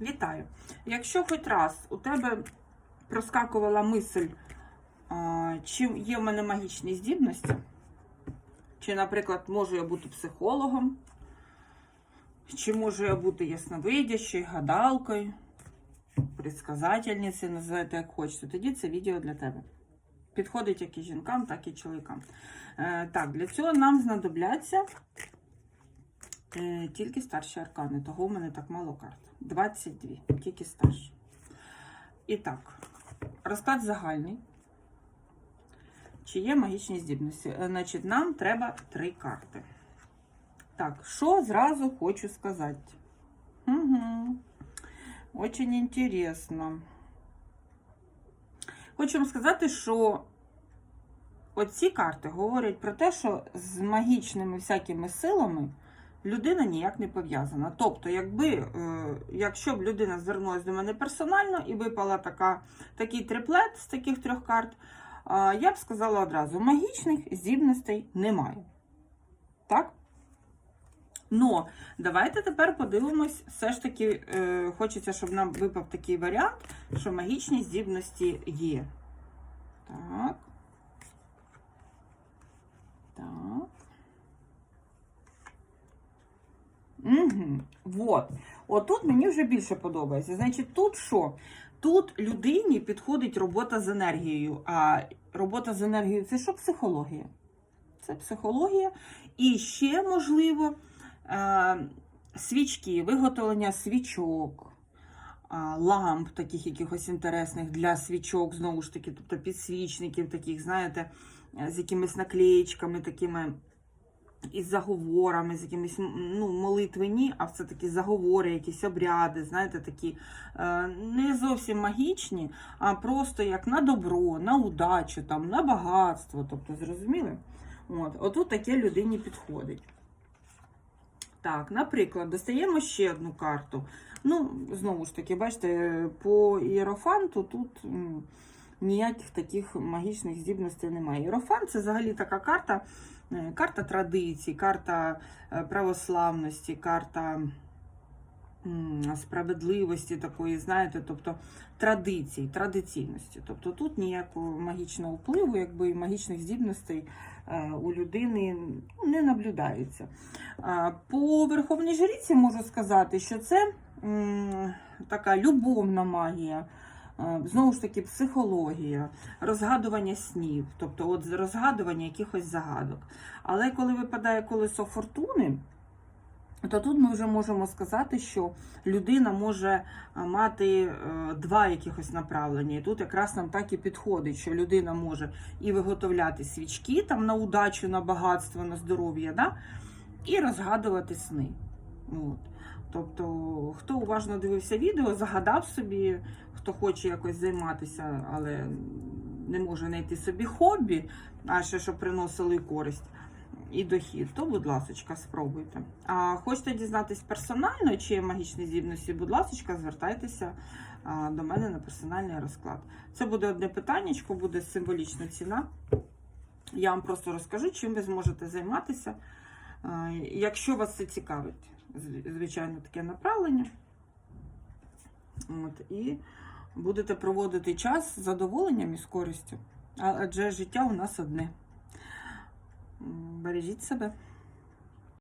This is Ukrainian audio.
Вітаю! Якщо хоч раз у тебе проскакувала мисль, чи є в мене магічні здібності, чи, наприклад, можу я бути психологом, чи можу я бути ясновидящою, гадалкою, предсказательницею, називайте як хочете, тоді це відео для тебе. Підходить як і жінкам, так і чоловікам. Е, так, для цього нам знадобляться Тільки старші аркани, того у мене так мало карт. 22, тільки старші. І так, розклад загальний. Чи є магічні здібності? Е, Значить, нам треба три карти. Так, що зразу хочу сказати? Угу. Очень інтересно. Хочу вам сказати, що оці карти говорять про те, що з магічними всякими силами людина ніяк не пов'язана. Тобто, якби, е, якщо б людина звернулася до мене персонально і випала така, такий триплет з таких трьох карт, а, я б сказала одразу: магічних здібностей немає. Так? Но давайте тепер подивимось, все ж таки е, хочеться, щоб нам випав такий варіант, що магічні здібності є. Так. Угу. Вот. Отут мені вже більше подобається. Значить, тут що? Тут людині підходить робота з енергією. А робота з енергією це що психологія? Це психологія. І ще, можливо, е, свічки, виготовлення свічок, ламп таких якихось інтересних для свічок, знову ж таки, тобто підсвічників, таких, знаєте, з якимись наклеєчками, такими із заговорами, з якимись ну, молитви а все таки заговори, якісь обряди, знаєте, такі е, не зовсім магічні, а просто як на добро, на удачу, там, на багатство. Тобто, зрозуміли? От, Отут таке людині підходить. Так, наприклад, достаємо ще одну карту. Ну, знову ж таки, бачите, по іерофанту тут ніяких таких магічних здібностей немає. Іерофант це взагалі така карта, е, карта традицій, карта е, православності, карта справедливості такої, знаєте, тобто традицій, традиційності. Тобто тут ніякого магічного впливу, якби і магічних здібностей е, у людини ну, не наблюдається. По Верховній Жриці можу сказати, що це така любовна магія. Е, Знову ж таки, психологія, розгадування снів, тобто от розгадування якихось загадок. Але коли випадає колесо фортуни, то тут ми вже можемо сказати, що людина може е, мати е, два якихось направлення. І тут якраз нам так і підходить, що людина може і виготовляти свічки там на удачу, на багатство, на здоров'я, да? і розгадувати сни. От. Тобто, хто уважно дивився відео, загадав собі, хто хоче якось займатися, але не може знайти собі хобі, а ще щоб приносили користь і дохід, то, будь ласка, спробуйте. А хочете дізнатись персонально, чи є магічні здібності, будь ласка, звертайтеся до мене на персональний розклад. Це буде одне питаннячко, буде символічна ціна. Я вам просто розкажу, чим ви зможете займатися. Якщо вас це цікавить, звичайно, таке направлення. От, і будете проводити час з задоволенням і з користю. Адже життя у нас одне. Бережіть себе.